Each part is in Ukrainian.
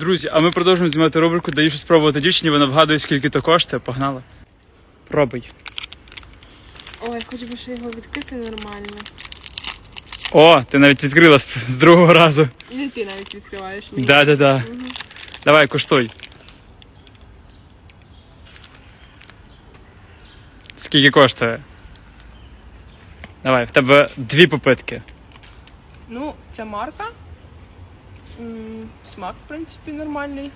Друзі, а ми продовжуємо знімати рубрику Даю щось спробувати дівчині, вона вгадує, скільки то коштує. Погнала. Пробуй. Ой, хоч би ще його відкрити нормально. О, ти навіть відкрила з, з другого разу. І ти навіть відкриваєш мені. Да, да, да. Мгм. Давай, куштуй. Скільки коштує? Давай, в тебе дві попитки. Ну, ця марка. М, Смак, в принципі, нормальний.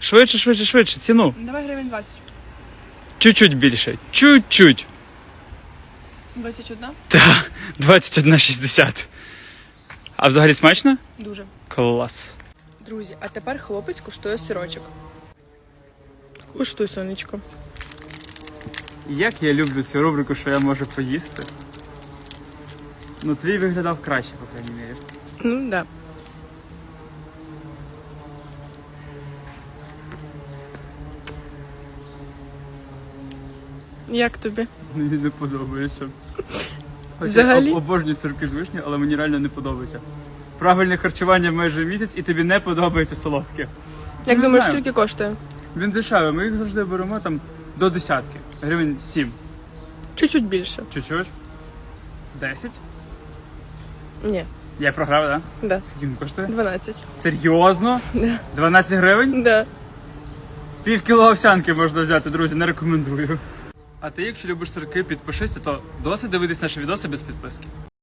Швидше, швидше, швидше, ціну. Давай гривень 20. Чуть-чуть більше. Чуть-чуть. 21? Так, 21,60. А взагалі смачно? Дуже. Клас. Друзі, а тепер хлопець куштує сирочок. Куштуй, сонечко. Як я люблю цю рубрику, що я можу поїсти. Ну, твій виглядав краще, по крайній мірі. Ну, да. Як тобі? Мені не подобається. Хоча Взагалі? я об- обожнюю сирки з вишні, але мені реально не подобається. Правильне харчування майже місяць і тобі не подобається солодке. Як Не думаєш, знаю. скільки коштує? Він дешевий, ми їх завжди беремо там до десятки. Гривень 7. Чуть-чуть більше. Чуть-чуть. 10. Ні, Я програв, так? да. Да? Скільки він коштує? 12. Серйозно? Да. 12 гривень? Да. Пів кіло овсянки можна взяти, друзі, не рекомендую. А ти, якщо любиш сирки, підпишися, то досить дивитись наші відоси без підписки.